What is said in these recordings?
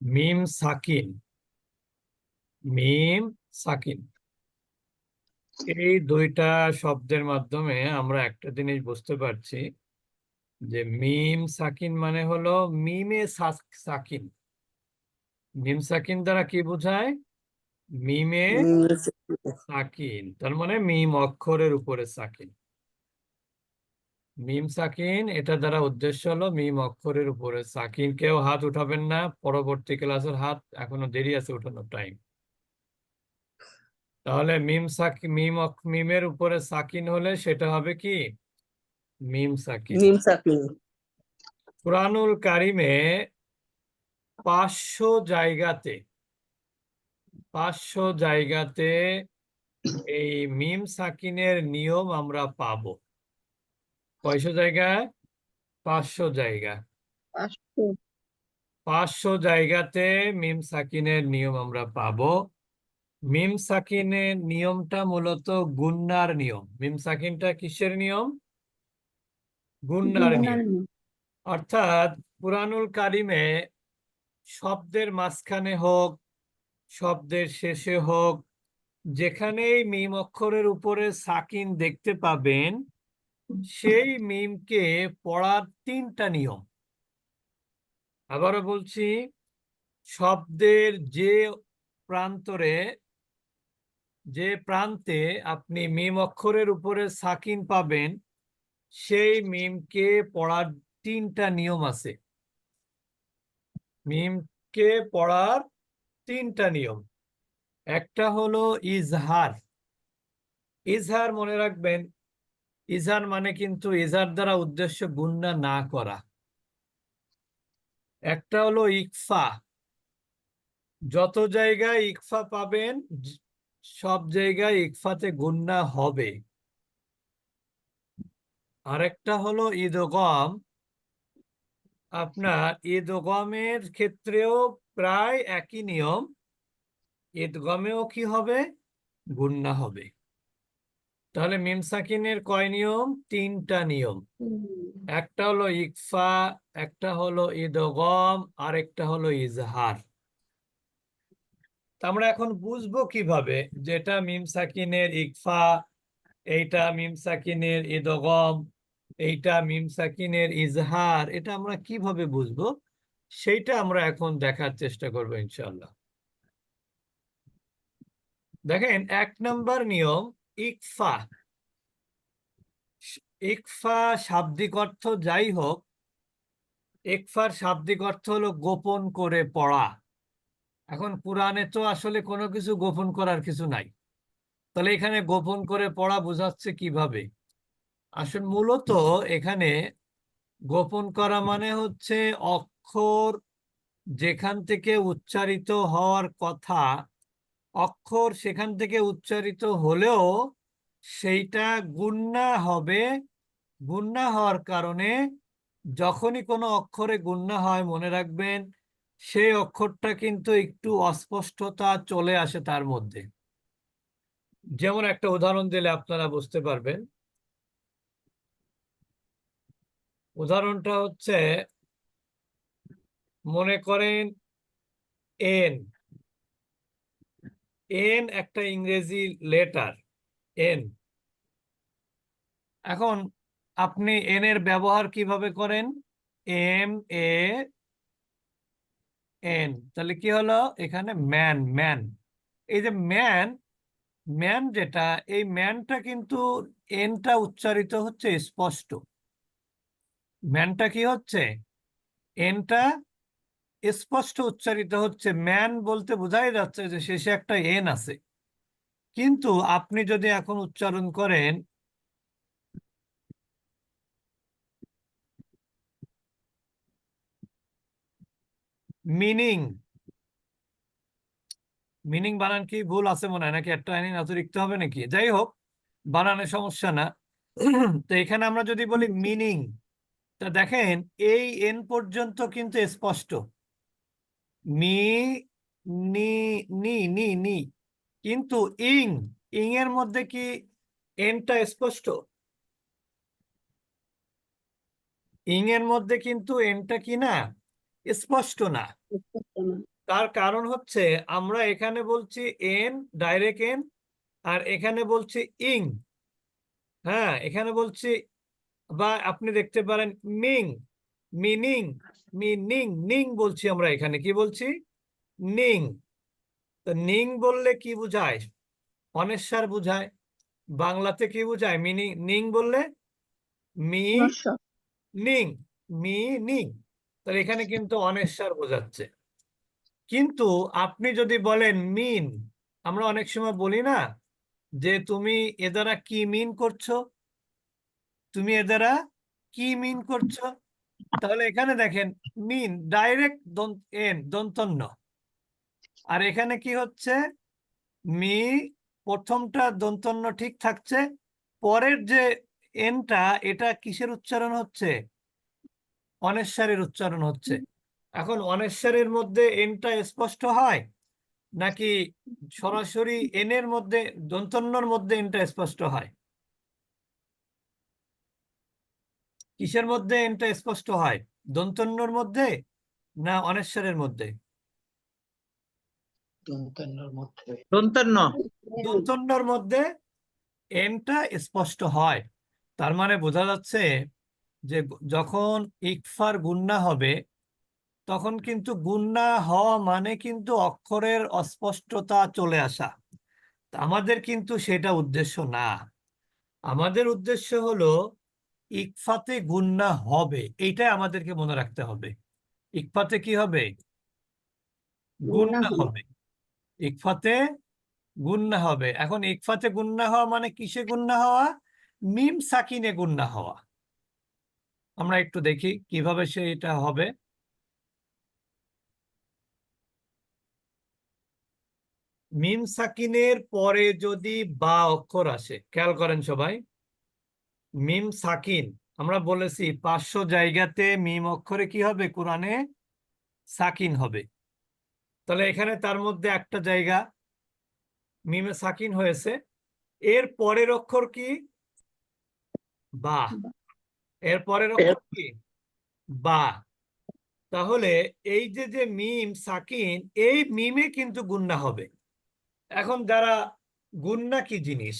মিম সাকিন। মিম সাকিন। এই দুইটা শব্দের মাধ্যমে আমরা একটা জিনিস বুঝতে পারছি যে মিম সাকিন মানে হলো মিমে সাকিন। মিম সাকিন দ্বারা কি বোঝায়? মিমে সাকিন। তার মানে মিম অক্ষরের উপরে সাকিন। মিম সাকিন এটা দ্বারা উদ্দেশ্য হলো মিম অক্ষরের উপরে। সাকিন কেউ হাত উঠাবেন না পরবর্তী ক্লাসের হাত এখনও দেরি আছে উঠানোর টাইম তাহলে মিম সাকি মিম মিমের উপরে সাকিন হলে সেটা হবে কি? মিম সাকিন। মিম সাকিন। কুরআনুল কারিমে পাঁচশো জায়গাতে পাঁচশো জায়গাতে এই মিম সাকিনের নিয়ম আমরা পাবো। কয়শো জায়গায় পাঁচশো জায়গা। পাঁচশো। জায়গাতে মিম সাকিনের নিয়ম আমরা পাবো। মিম সাকিনের নিয়মটা মূলত গুন্নার নিয়ম। মিম সাকিনটা কিসের নিয়ম? গুন্নার নিয়ম। অর্থাৎ পুরানুল কারিমে শব্দের মাঝখানে হোক শব্দের শেষে হোক যেখানেই মিম অক্ষরের উপরে সাকিন দেখতে পাবেন সেই মিমকে পড়ার তিনটা নিয়ম। আবারও বলছি, শব্দের যে প্রান্তরে, যে প্রান্তে আপনি মিম অক্ষরের উপরে সাকিন পাবেন, সেই মিমকে পড়ার তিনটা নিয়ম আছে। মিমকে পড়ার তিনটা নিয়ম। একটা হলো ইজহার। ইজহার মনে রাখবেন ইজহার মানে কিন্তু ইজহার দ্বারা উদ্দেশ্য গুন্না না করা। একটা হলো ইকফা। যত জায়গায় ইকফা পাবেন, সব জায়গায় ইকফাতে গুন্না হবে। আরেকটা হলো ঈদগম। আপনার ঈদগমের ক্ষেত্রেও প্রায় একই নিয়ম। ঈদগমেও কি হবে? গুন্না হবে। তাহলে মিম সাকিনের কয় নিয়ম? তিনটা নিয়ম। একটা হলো ইকফা একটা হলো ঈদগম আর একটা হলো ইজহার। আমরা এখন বুঝব কীভাবে যেটা মিম সাকিনের ইকফা এইটা মিম সাকিনের ঈদগম এইটা মিম সাকিনের ইজহার এটা আমরা কীভাবে বুঝব? সেইটা আমরা এখন দেখার চেষ্টা করব ইনশাল্লাহ দেখেন এক নম্বর নিয়ম ইকফা। ইকফা শাব্দিক অর্থ যাই হোক, ইকফার শাব্দিক অর্থ হলো গোপন করে পড়া। এখন কোরআনে তো আসলে কোনো কিছু গোপন করার কিছু নাই। তাহলে এখানে গোপন করে পড়া বোঝাচ্ছে কীভাবে? আসলে মূলত এখানে গোপন করা মানে হচ্ছে অক্ষর যেখান থেকে উচ্চারিত হওয়ার কথা অক্ষর সেখান থেকে উচ্চারিত হলেও সেইটা গুন্না হবে। গুন্না হওয়ার কারণে যখনই কোনো অক্ষরে গুন্না হয়, মনে রাখবেন, সেই অক্ষরটা কিন্তু একটু অস্পষ্টতা চলে আসে তার মধ্যে। যেমন একটা উদাহরণ দিলে আপনারা বুঝতে পারবেন। উদাহরণটা হচ্ছে, মনে করেন, এন। এন একটা ইংরেজি লেটার এন এখন আপনি এন এর ব্যবহার কীভাবে করেন? এম এ এন তাহলে কি হলো? এখানে ম্যান ম্যান এই যে ম্যান ম্যান যেটা, এই ম্যানটা কিন্তু এনটা উচ্চারিত হচ্ছে স্পষ্ট। ম্যানটা কি হচ্ছে? এনটা স্পষ্ট উচ্চারিত হচ্ছে, ম্যান বলতে বোঝাই যাচ্ছে যে শেষে একটা এন আছে। কিন্তু আপনি যদি এখন উচ্চারণ করেন, মিনিং মিনিং বানান কি ভুল আছে মনে হয়? নাকি একটা আইন অতিরিক্ত হবে নাকি? যাই হোক, বানানের সমস্যা না। তো এখানে আমরা যদি বলি মিনিং তা দেখেন, এই এন পর্যন্ত কিন্তু স্পষ্ট। মি নি নি নি নি। কিন্তু ইং ইং এর মধ্যে কি এনটা স্পষ্ট? ইং এর মধ্যে কিন্তু এনটা কি না? স্পষ্ট না। তার কারণ হচ্ছে আমরা এখানে বলছি এন, ডাইরেক্ট এন, আর এখানে বলছি ইং। হ্যাঁ এখানে বলছি বা আপনি দেখতে পারেন মিং। মিনিং মিনিং নিং বলছি আমরা এখানে কি বলছি? নিং। তো নিং বললে কি বোঝায়? অনেশ্বর বোঝায়। বাংলাতে কি বোঝায়? মিনিং নিং বললে? মি নিং মি নিং তাহলে এখানে কিন্তু অনেশ্বর বোঝাচ্ছে। কিন্তু আপনি যদি বলেন মিন আমরা অনেক সময় বলি না যে তুমি এ দ্বারা কি মিন করছ? তুমি এ দ্বারা কি মিন করছ? তাহলে এখানে দেখেন মিন ডাইরেক্ট এন, দন্তন্য। আর এখানে কি হচ্ছে? মি প্রথমটা দন্তন্য ঠিক থাকছে, পরের যে এনটা, এটা কিসের উচ্চারণ হচ্ছে? অনেশ্বরের উচ্চারণ হচ্ছে। এখন অনেশ্বরের মধ্যে এনটা স্পষ্ট হয়? নাকি সরাসরি এনের মধ্যে, দন্তন্যর মধ্যে এনটা স্পষ্ট হয়? কিসের মধ্যে এনটা স্পষ্ট হয়? দন্তন্যর মধ্যে না অনেশ্বরের মধ্যে? দন্তন্যর মধ্যে। এনটা স্পষ্ট হয়। তার মানে বোঝা যাচ্ছে যে যখন ইকফার গুন্না হবে তখন কিন্তু গুন্না হওয়া মানে কিন্তু অক্ষরের অস্পষ্টতা চলে আসা। আমাদের কিন্তু সেটা উদ্দেশ্য না। আমাদের উদ্দেশ্য হলো ইকফাতে গুন্না হবে এইটাই আমাদেরকে মনে রাখতে হবে। ইকফাতে কি হবে? গুন্না হবে। ইকফাতে গুন্না হবে। এখন ইকফাতে গুন্না হওয়া মানে কিসে গুন্না হওয়া? মিম সাকিনে গুন্না হওয়া। আমরা একটু দেখি কীভাবে সে এটা হবে। মিম সাকিনের পরে যদি বা অক্ষর আসে খেয়াল করেন সবাই। মিম সাকিন আমরা বলেছি পাঁচশো জায়গাতে মিম অক্ষরে কি হবে? কোরআনে সাকিন হবে। তাহলে এখানে তার মধ্যে একটা জায়গা মিমে সাকিন হয়েছে। এর পরের অক্ষর কি? বা এর পরের অক্ষর কি? বা তাহলে এই যে যে মিম সাকিন এই মিমে কিন্তু গুন্না হবে। এখন যারা গুন্না কি জিনিস?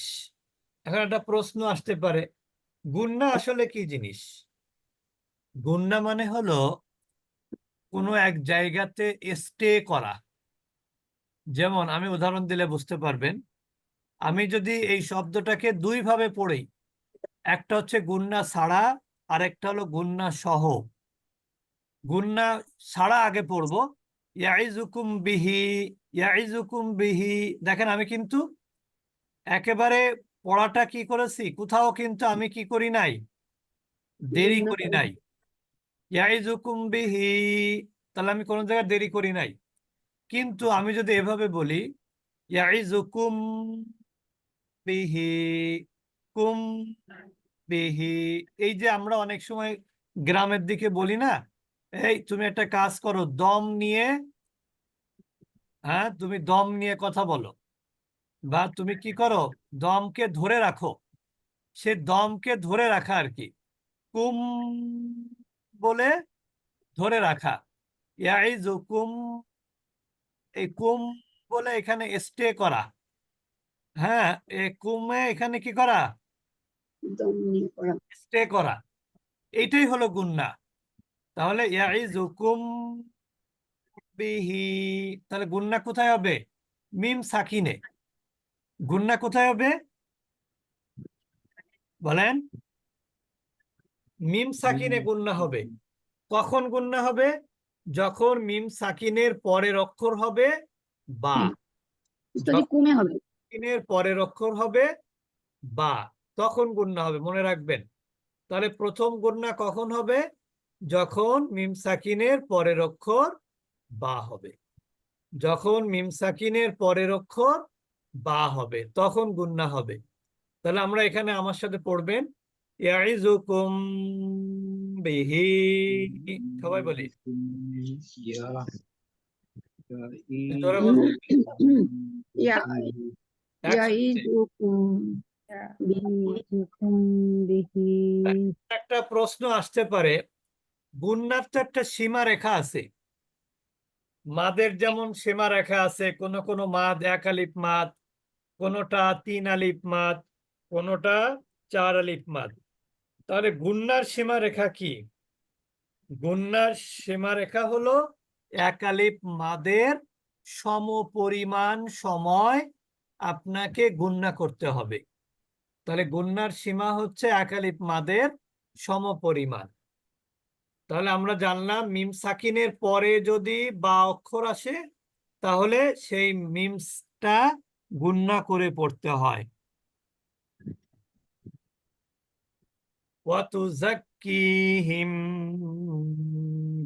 এখন একটা প্রশ্ন আসতে পারে। গুন্না আসলে কি জিনিস? গুন্না মানে হলো কোনো এক জায়গাতে স্টে করা। যেমন আমি উদাহরণ দিলে বুঝতে পারবেন, আমি যদি এই শব্দটাকে দুই ভাবে পড়ি, একটা হচ্ছে গুন্না ছাড়া আর একটা হলো গুন্না সহ। গুন্না ছাড়া আগে পড়ব ইয়াইজুকুম বিহি ইয়াইজুকুম বিহি। দেখেন আমি কিন্তু একেবারে পড়াটা কি করেছি? কোথাও কিন্তু আমি কি করি নাই? দেরি করি নাই। বিহি। তাহলে আমি কোনো জায়গায় দেরি করি নাই। কিন্তু আমি যদি এভাবে বলি ইয়াইজুকুম বিহি কুম বিহি। এই যে আমরা অনেক সময় গ্রামের দিকে বলি না এই তুমি একটা কাজ করো দম নিয়ে হ্যাঁ তুমি দম নিয়ে কথা বলো। বা তুমি কি করো? দমকে ধরে রাখো। সে দমকে ধরে রাখা আর কি। কুম বলে ধরে রাখা। ইয়াইজুকুম এই কুম বলে এখানে স্টে করা। হ্যাঁ এ কুমে এখানে কি করা? স্টে করা। এইটাই হলো গুন্না। তাহলে ইয়াইজুকুম বিহি তাহলে গুন্না কোথায় হবে? মিম সাকিনে। গুন্না কোথায় হবে? বলেন। মিম সাকিনে গুন্না হবে। কখন গুন্না হবে? যখন মিম সাকিনের পরের অক্ষর হবে বা। সাকিনের পরের অক্ষর হবে বা। তখন গুন্না হবে মনে রাখবেন। তাহলে প্রথম গুন্না কখন হবে? যখন মিম সাকিনের পরের অক্ষর বা হবে। যখন মিম সাকিনের পরের অক্ষর বা হবে তখন গুন্না হবে। তাহলে আমরা এখানে আমার সাথে পড়বেন ইয়াইজুকুম বিহি। সবাই বলি। একটা প্রশ্ন আসতে পারে গুন্নার তো একটা সীমা রেখা আছে। মাদের যেমন সীমা রেখা আছে কোন কোন মাদ এক আলিফ মাদ কোনটা তিন আলিফ মাদ, কোনটা চার আলিফ মাদ। তাহলে গুন্নার সীমা রেখা কি? গুন্নার সীমা রেখা হলো এক আলিফ মাদের সমপরিমাণ সময় আপনাকে গুন্না করতে হবে। তাহলে গুন্নার সীমা হচ্ছে এক আলিফ মাদের সমপরিমাণ। তাহলে আমরা জানলাম মিম সাকিনের পরে যদি বা অক্ষর আসে, তাহলে সেই মিমসটা গুন্না করে পড়তে হয়। ওয়াতুজাক্কিহিম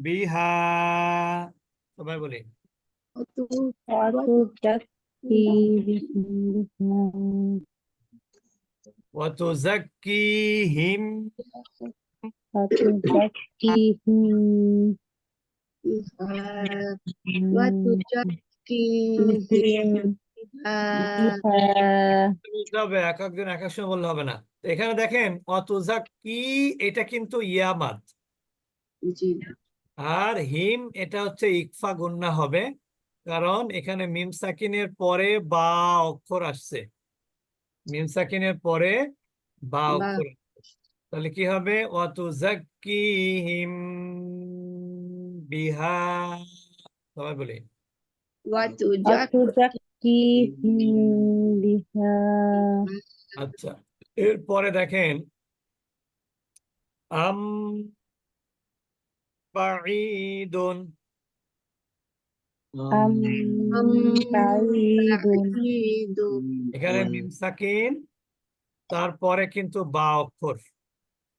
বিহা। সবাই বলি। ওয়াতুজাক্কিহিম বলতে হবে এক একজন এক এক সময় বললে হবে না। তো এখানে দেখেন অতুজাক্কি এটা কিন্তু ইয়ামাদ আর হিম এটা হচ্ছে ইকফা গুন্না হবে কারণ এখানে মিম সাকিনের পরে বা অক্ষর আসছে। মিম সাকিনের পরে বা। অক্ষর তাহলে কি হবে? ওয়াতুজাক্কিহিম বিহা? সবাই বলি। আচ্ছা এরপরে দেখেন আম বাঈদুন। এখানে মিম সাকিন তারপরে কিন্তু বা অক্ষর।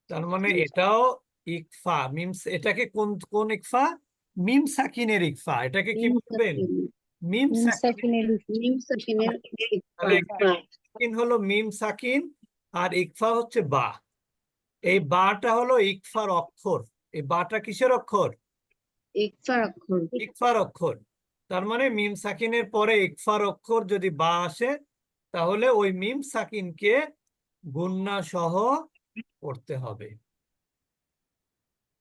তার মানে এটাও ইকফা। মিমস এটাকে কোন কোন ইকফা? মিম সাকিনের ইকফা। এটাকে কি বলবেন? মিম সাকিন সাকিন হলো মিম সাকিন আর ইকফা হচ্ছে বা। এই বাটা হলো ইকফার অক্ষর। এই বাটা কিসের অক্ষর? ইকফার অক্ষর। তার মানে মিম সাকিনের পরে ইকফার অক্ষর যদি বা আসে তাহলে ওই মিম সাকিনকে গুন্না সহ পড়তে হবে।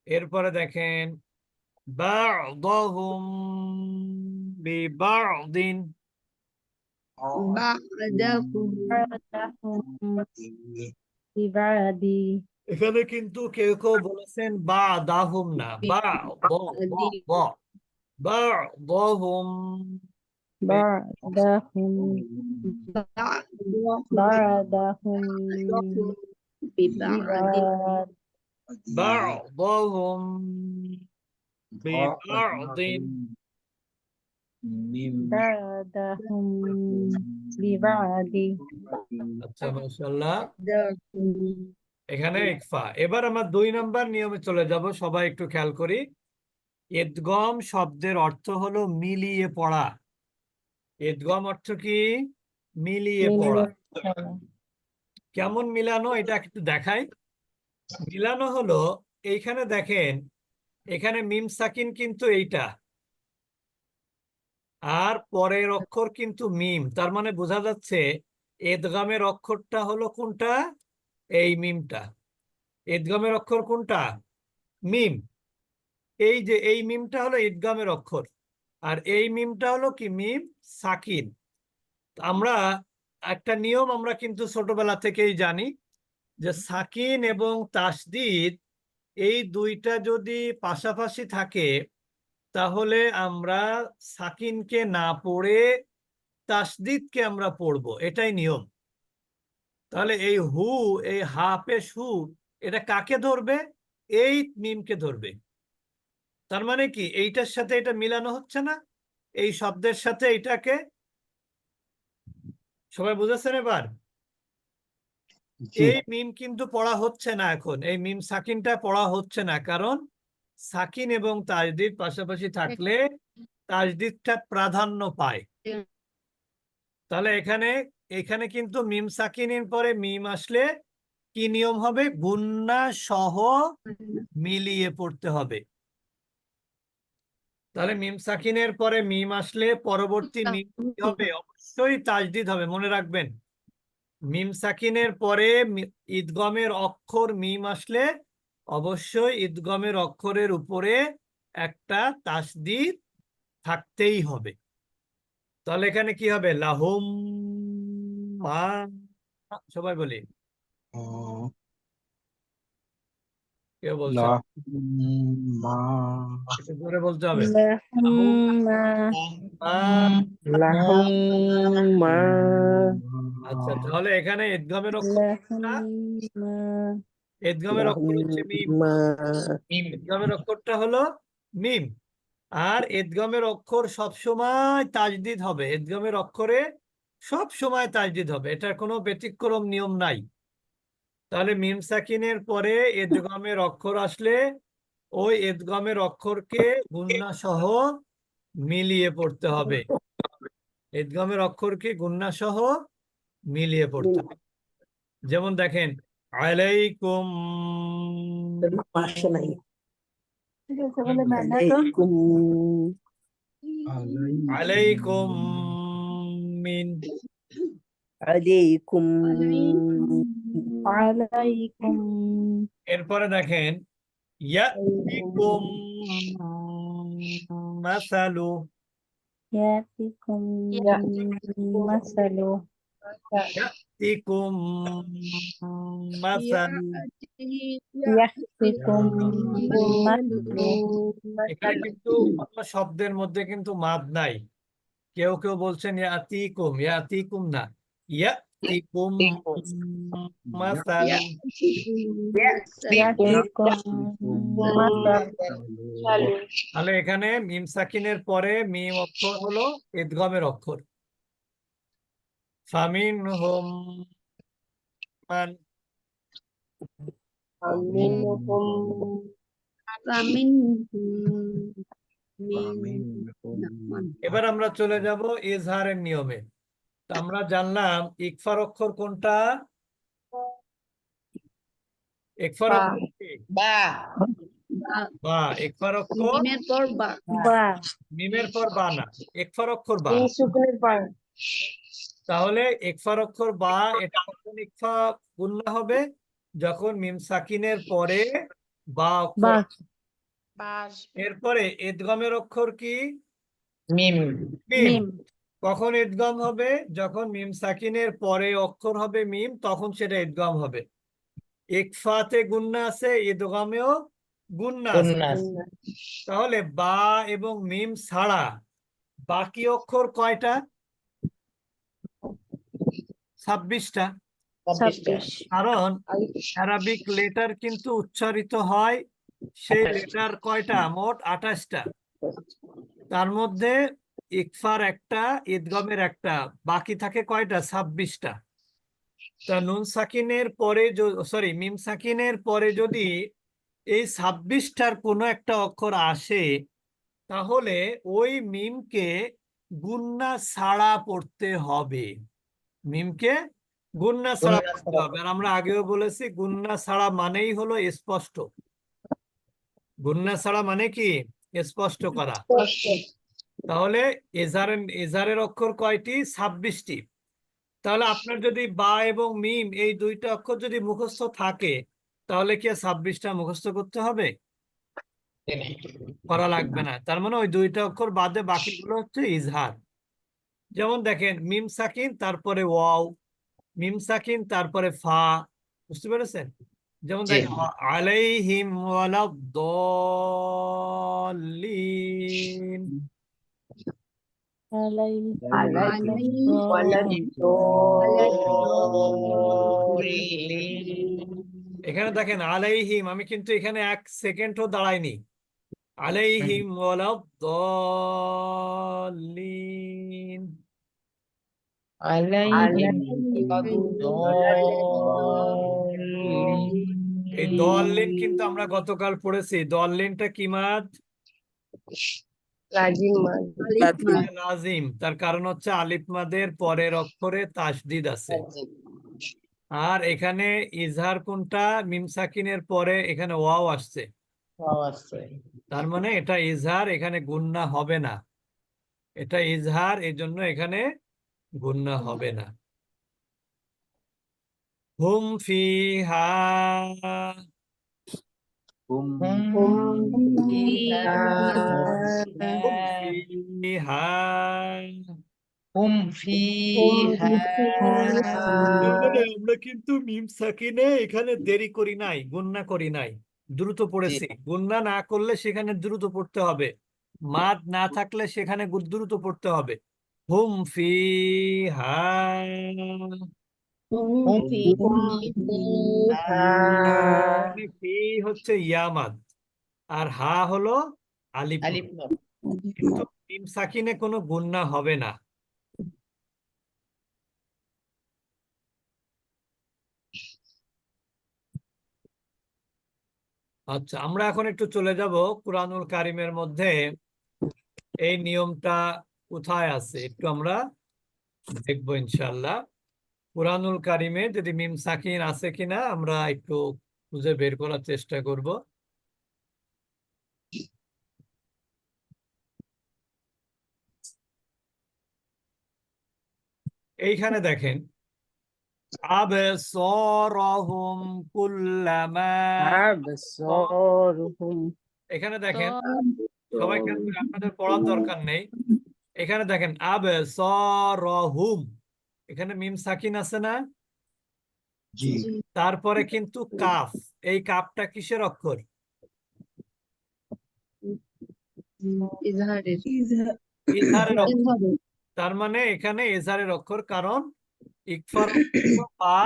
এরপরে দেখেন বা'দহুম বিবা'দিন এখানে কিন্তু কেউ কেউ বলেছেন বা দাহুম না বা ব ব ব বা'দহুম بعضهم ببعض আচ্ছা মাশাআল্লাহ। এখানে ইকফা। এবার আমরা দুই নাম্বার নিয়মে চলে যাব সবাই একটু খেয়াল করি। এদগম শব্দের অর্থ হলো মিলিয়ে পড়া। এদগম অর্থ কি? মিলিয়ে পড়া। কেমন মিলানো? এটা একটু দেখাই। মিলানো হলো এইখানে দেখেন এখানে মিম সাকিন কিন্তু এইটা। আর পরের অক্ষর কিন্তু মিম। তার মানে বোঝা যাচ্ছে এদগামের অক্ষরটা হলো কোনটা? এই মিমটা। এদগামের অক্ষর কোনটা? মিম। এই যে এই মিমটা হলো ঈদগামের অক্ষর। আর এই মিমটা হলো কি মিম? সাকিন। আমরা একটা নিয়ম আমরা কিন্তু ছোটবেলা থেকেই জানি যে সাকিন এবং তাসদিদ এই দুইটা যদি পাশাপাশি থাকে তাহলে আমরা সাকিনকে না পড়ে তাসদিদকে আমরা পড়ব এটাই নিয়ম। তাহলে এই হু এই হা পেশ হু এটা কাকে ধরবে? এই মিমকে ধরবে। তার মানে কি? এইটার সাথে এটা মিলানো হচ্ছে না? এই শব্দের সাথে এটাকে? সবাই বুঝেছেন এবার? এই মিম কিন্তু পড়া হচ্ছে না এখন এই মিম সাকিনটা পড়া হচ্ছে না কারণ সাকিন এবং তাজদিদ পাশাপাশি থাকলে তাজদিদটা প্রাধান্য পায়। তাহলে এখানে এখানে কিন্তু মিম সাকিনের পরে মিম আসলে কি নিয়ম হবে? গুন্না সহ মিলিয়ে পড়তে হবে। তাহলে মিম সাকিনের পরে মিম আসলে পরবর্তী মিম হবে? অবশ্যই তাজদিদ হবে মনে রাখবেন। মিম সাকিনের পরে ঈদগমের অক্ষর মিম আসলে অবশ্যই ঈদগমের অক্ষরের উপরে একটা তাসদি থাকতেই হবে। তাহলে এখানে কি হবে? লাহুম মা। সবাই বলি। কে বলছে? বলতে হবে। আচ্ছা তাহলে এখানে ঈদগমের অক্ষর এদগমের হ্যাঁ, অক্ষর হচ্ছে এদগমের অক্ষরটা হলো মিম। আর এদগমের অক্ষর সবসময় তাজদিদ হবে। এদগমের অক্ষরে সব সময় তাজদিদ হবে। এটার কোনো ব্যতিক্রম নিয়ম নাই। তাহলে মিম সাকিনের পরে এদগমের অক্ষর আসলে ওই এদগমের অক্ষরকে গুন্না সহ মিলিয়ে পড়তে হবে। এদগমের অক্ষরকে গুন্না সহ মিলিয়ে পড়তে হবে। যেমন দেখেন আলাইকুম পাশে নাই عليكم عليكم আলাইকুম মিন عليكم عليكم এরপরে দেখেন ইয়াতিকুম মাসালু يأتيكم مثل ইয়াতিকুম মাসালু يأتيكم مثل এখানে কিন্তু কোনো শব্দের মধ্যে কিন্তু মাদ নাই কেউ কেউ বলছেন ইয়াতিকুম ইয়াতিকুম না ইয়াতিকুম মাসালু يأتيكم مثل তাহলে এখানে মিম সাকিনের পরে মিম অক্ষর হলো ইদগমের অক্ষর ফামিন হোম মান منهم এবার আমরা চলে যাব ইজহারের নিয়মে তা আমরা জানলাম ইকফার অক্ষর কোনটা ইকফার বা। অক্ষর কি? বা ইকফার অক্ষর মিমের পর বা با মিমের পর বা না ইকফার অক্ষর বা সুকুনের পর তাহলে ইকফার অক্ষর বা এটা কখন ইকফা গুন্না হবে যখন মিম সাকিনের পরে বা অক্ষর এরপরে ইদগমের অক্ষর কি? মিম। মিম। কখন ইদগম হবে? যখন মিম সাকিনের পরে অক্ষর হবে মিম তখন সেটা ইদগম হবে। ইকফাতে গুন্না আছে ইদগমেও গুন্না আছে। তাহলে বা এবং মিম ছাড়া বাকি অক্ষর কয়টা? ছাব্বিশটা। কারণ অ্যারাবিক লেটার কিন্তু উচ্চারিত হয় সেই লেটার কয়টা? মোট আঠাশটা। তার মধ্যে ইকফার একটা ঈদগমের একটা বাকি থাকে কয়টা? ছাব্বিশটা। তা নুন সাকিনের পরে সরি মিম সাকিনের পরে যদি এই ছাব্বিশটার কোনো একটা অক্ষর আসে তাহলে ওই মিমকে গুন্না ছাড়া পড়তে হবে। মিমকে গুন্না ছাড়া পড়তে হবে। আর আমরা আগেও বলেছি গুন্না ছাড়া মানেই হলো স্পষ্ট। গুন্না ছাড়া মানে কি? স্পষ্ট করা। তাহলে এজারের এজারের অক্ষর কয়টি? ছাব্বিশটি। তাহলে আপনার যদি বা এবং মিম এই দুইটা অক্ষর যদি মুখস্থ থাকে তাহলে কি ছাব্বিশটা মুখস্থ করতে হবে? করা লাগবে না। তার মানে ওই দুইটা অক্ষর বাদে বাকিগুলো হচ্ছে ইজহার যেমন দেখেন মিম সাকিন তারপরে ওয়াও মিম সাকিন তারপরে ফা বুঝতে পেরেছেন? যেমন। দেখেন আলাইহিম ওয়ালাদ-দল্লিন এখানে দেখেন আলাইহিম আমি কিন্তু এখানে এক সেকেন্ডও দাঁড়াইনি। আলাইহিম ওয়ালাদ-দল্লিন এই দল্লিন কিন্তু আমরা গতকাল পড়েছি। দল্লিনটা কি মাদ লাজিম তার কারণ হচ্ছে আলিফ মাদের পরের অক্ষরে তাসদিদ আছে। আর এখানে ইজহার কোনটা? মিম সাকিনের পরে এখানে ওয়াও আসছে। তার মানে এটা ইজহার এখানে গুন্না হবে না। এটা ইজহার এই জন্য এখানে গুন্না হবে না। হুম ফিহা। হুম ফিহা। ফিহা। হুম ফিহা। মানে আমরা কিন্তু মিম সাকিনে এখানে দেরি করি নাই গুন্না করি নাই। দ্রুত পড়েছি। গুন্না না করলে সেখানে দ্রুত পড়তে হবে। মাদ না থাকলে সেখানে দ্রুত পড়তে হবে। হুম ফি হা। ফি হচ্ছে ইয়ামাদ আর হা হলো আলিফ আলিফ কিন্তু সাকিনে কোনো গুন্না হবে না। আচ্ছা আমরা এখন একটু চলে যাব কুরআনুল কারিমের মধ্যে। এই নিয়মটা কোথায় আছে? একটু আমরা দেখব ইনশাল্লাহ কুরআনুল কারিমে যদি মিম সাকিন আছে কিনা, আমরা একটু খুঁজে বের করার চেষ্টা করব। এইখানে দেখেন আবসারহুম কুল্লামা। আবসারুহুম। এখানে দেখেন সবাই আপনাদের পড়ার দরকার নেই। এখানে দেখেন আবসারহুম। এখানে মিম সাকিন আছে না? জি। তারপরে কিন্তু কাফ। এই কাফটা কিসের অক্ষর? ইজহারের। ইজহারের অক্ষর। ইজহারের। তার মানে এখানে এজারের অক্ষর কারণ ইকফার অক্ষর বা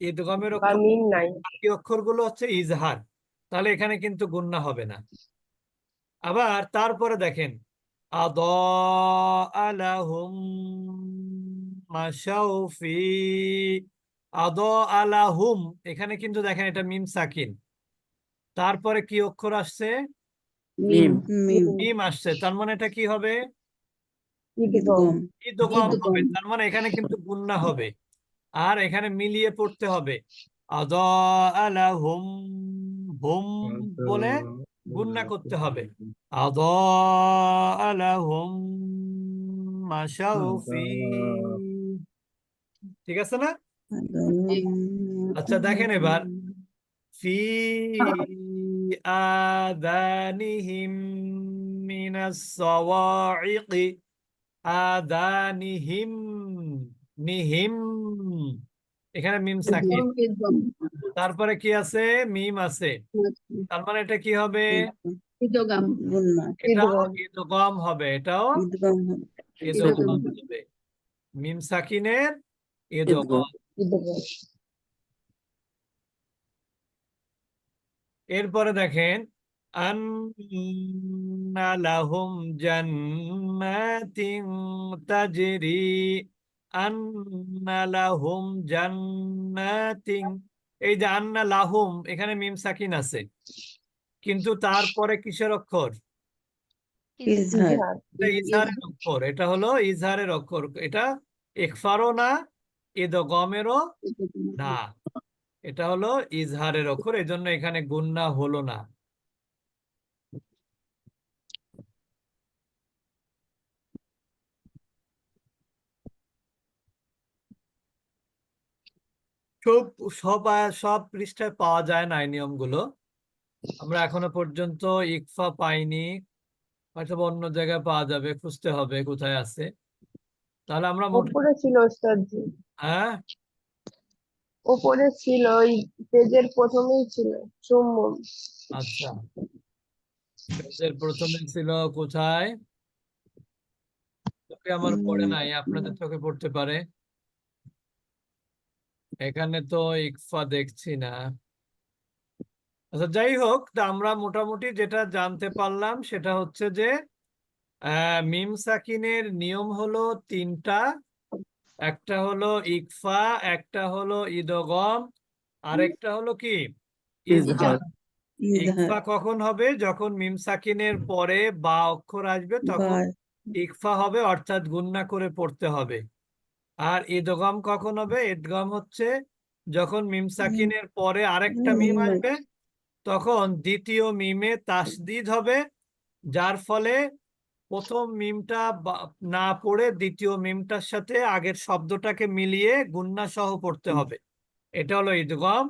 ইদগমের অক্ষর মিম নাই। বাকি অক্ষরগুলো হচ্ছে ইজহার। তাহলে এখানে কিন্তু গুন্না হবে না। আবার তারপরে দেখেন আদ আলাহুম মাশাউফি আদ আলাহুম এখানে কিন্তু দেখেন এটা মিম সাকিন। তারপরে কি অক্ষর আসছে? মিম আসছে। তার মানে এটা কি হবে? ইদগম ইদগম হবে তার মানে এখানে কিন্তু গুন্না হবে। আর এখানে মিলিয়ে পড়তে হবে। আদ আলাহুম হুম বলে গুন্না করতে হবে। আদ মাশাউফি ঠিক আছে না? আচ্ছা দেখেন এবার। ফি আদানিহিম মিনাস সাওয়াইকি আদানিহিম নিহিম। এখানে মিম তারপরে কি আছে? মিম আছে। তার মানে এটা কি হবে? ইদগাম। হবে। এটাও ইদগম হবে। মিম সাকিনের ইদগম। এরপরে দেখেন জান্নাতিন তাজরি আন্না লাহুম জান্নাতিন এই যে আন্না লাহুম এখানে মিম সাকিন আছে। কিন্তু তারপরে কিসের অক্ষর? ইজহার। ইজহার ইজহারের অক্ষর। এটা হলো ইজহারের অক্ষর। এটা ইকফারও না এদ গমেরও না। এটা হলো ইজহারের অক্ষর। এজন্য এখানে গুন্না হলো না। সব সব সব পৃষ্ঠায় পাওয়া যায় না এই নিয়মগুলো। আমরা এখনও পর্যন্ত ইকফা পাইনি হয়তো অন্য জায়গায় পাওয়া যাবে খুঁজতে হবে কোথায় আছে। তাহলে আমরা ওপরে ছিল ওস্তাদজি। হ্যাঁ? ওপরে ছিল ওই পেজের প্রথমেই ছিল চুম্বন। আচ্ছা। পেজের প্রথমে ছিল কোথায়? চোখে আমার পড়ে নাই আপনাদের চোখে পড়তে পারে। এখানে তো ইকফা দেখছি না। আচ্ছা যাই হোক তা আমরা মোটামুটি যেটা জানতে পারলাম সেটা হচ্ছে যে আহ, মিম সাকিনের নিয়ম হলো তিনটা। একটা হলো ইকফা একটা হলো ইদগম আরেকটা হলো কি? ইকফা কখন হবে? যখন মিম সাকিনের পরে বা অক্ষর আসবে তখন ইকফা হবে অর্থাৎ গুন্না করে পড়তে হবে। আর ইদগম কখন হবে? ইদগম হচ্ছে যখন মিম সাকিনের পরে আরেকটা মিম আসবে তখন দ্বিতীয় মিমে তাসদিদ হবে যার ফলে প্রথম মিমটা না পড়ে দ্বিতীয় মিমটার সাথে আগের শব্দটাকে মিলিয়ে গুন্না সহ পড়তে হবে। এটা হলো ইদগম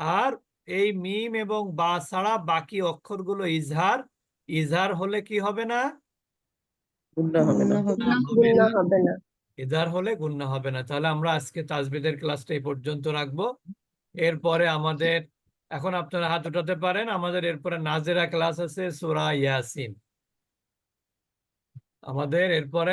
আর এই মিম এবং বা ছাড়া বাকি অক্ষরগুলো ইজহার। ইজহার হলে কি হবে না? গুণনা হবে না। ইজহার হলে গুন্না হবে না। তাহলে আমরা আজকে তাজবিদের ক্লাসটা এই পর্যন্ত রাখব। এরপরে আমাদের, এখন আপনারা হাত উঠাতে পারেন, আমাদের এরপরে নাজেরা ক্লাস আছে, সুরা ইয়াসিন। আমাদের এরপরে